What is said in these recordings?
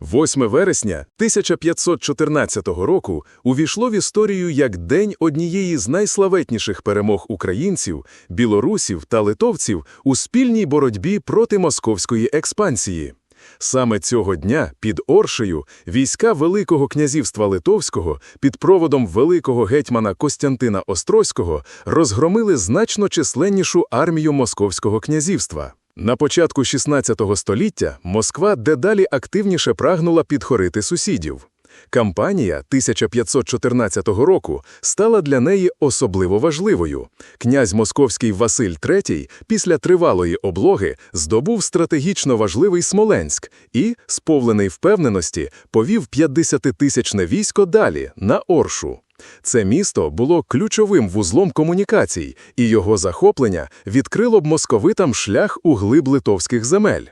8 вересня 1514 року увійшло в історію як день однієї з найславетніших перемог українців, білорусів та литовців у спільній боротьбі проти московської експансії. Саме цього дня під Оршею війська Великого князівства Литовського під проводом великого гетьмана Костянтина Острозького розгромили значно численнішу армію Московського князівства. На початку 16 століття Москва дедалі активніше прагнула підхорити сусідів. Кампанія 1514 року стала для неї особливо важливою. Князь московський Василь III після тривалої облоги здобув стратегічно важливий Смоленськ і, сповнений впевненості, повів 50-тисячне військо далі, на Оршу. Це місто було ключовим вузлом комунікацій, і його захоплення відкрило б московитам шлях у глиб литовських земель.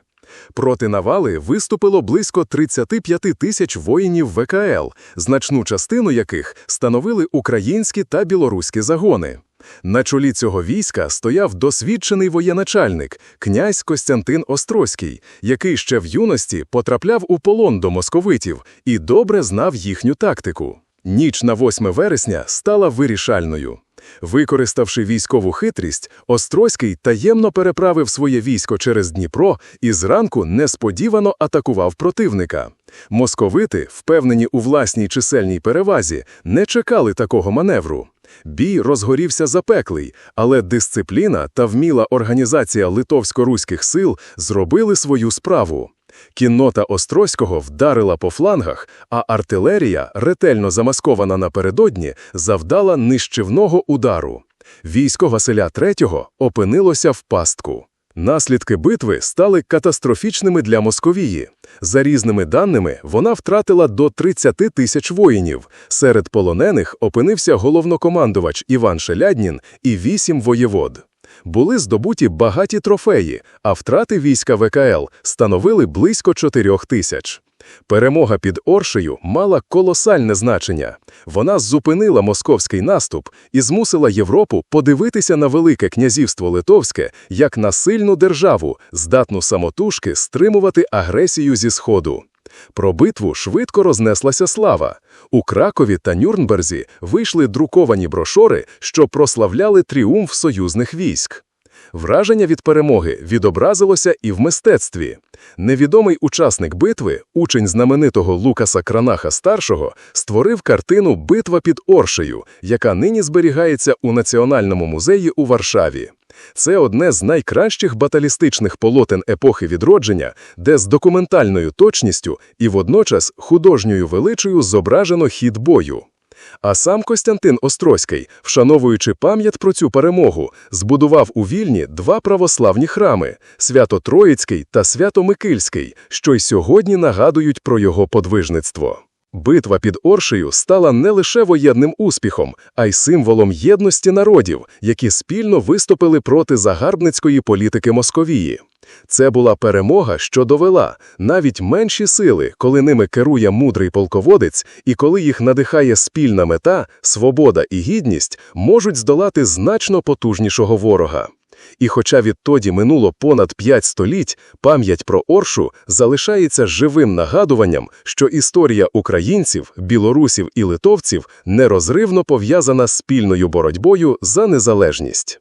Проти навали виступило близько 35 тисяч воїнів ВКЛ, значну частину яких становили українські та білоруські загони. На чолі цього війська стояв досвідчений воєначальник, князь Костянтин Острозький, який ще в юності потрапляв у полон до московитів і добре знав їхню тактику. Ніч на 8 вересня стала вирішальною. Використавши військову хитрість, Острозький таємно переправив своє військо через Дніпро і зранку несподівано атакував противника. Московити, впевнені у власній чисельній перевазі, не чекали такого маневру. Бій розгорівся запеклий, але дисципліна та вміла організація литовсько-руських сил зробили свою справу. Кіннота Острозького вдарила по флангах, а артилерія, ретельно замаскована напередодні, завдала нищівного удару. Військо Василя III опинилося в пастку. Наслідки битви стали катастрофічними для Московії. За різними даними, вона втратила до 30 тисяч воїнів. Серед полонених опинився головнокомандувач Іван Шеляднін і вісім воєвод. Були здобуті багаті трофеї, а втрати війська ВКЛ становили близько 4 тисяч. Перемога під Оршею мала колосальне значення. Вона зупинила московський наступ і змусила Європу подивитися на Велике князівство Литовське як на сильну державу, здатну самотужки стримувати агресію зі Сходу. Про битву швидко рознеслася слава. У Кракові та Нюрнберзі вийшли друковані брошори, що прославляли тріумф союзних військ. Враження від перемоги відобразилося і в мистецтві. Невідомий учасник битви, учень знаменитого Лукаса Кранаха старшого, створив картину Битва під Оршею, яка нині зберігається у Національному музеї у Варшаві. Це одне з найкращих баталістичних полотен епохи відродження, де з документальною точністю і водночас художньою величою зображено хід бою. А сам Костянтин Острозький, вшановуючи пам'ять про цю перемогу, збудував у Вільні два православні храми – Свято-Троїцький та Свято-Микильський, що й сьогодні нагадують про його подвижництво. Битва під Оршею стала не лише воєнним успіхом, а й символом єдності народів, які спільно виступили проти загарбницької політики Московії. Це була перемога, що довела навіть менші сили, коли ними керує мудрий полководець, і коли їх надихає спільна мета, свобода і гідність, можуть здолати значно потужнішого ворога. І хоча відтоді минуло понад п'ять століть, пам'ять про Оршу залишається живим нагадуванням, що історія українців, білорусів і литовців нерозривно пов'язана з спільною боротьбою за незалежність.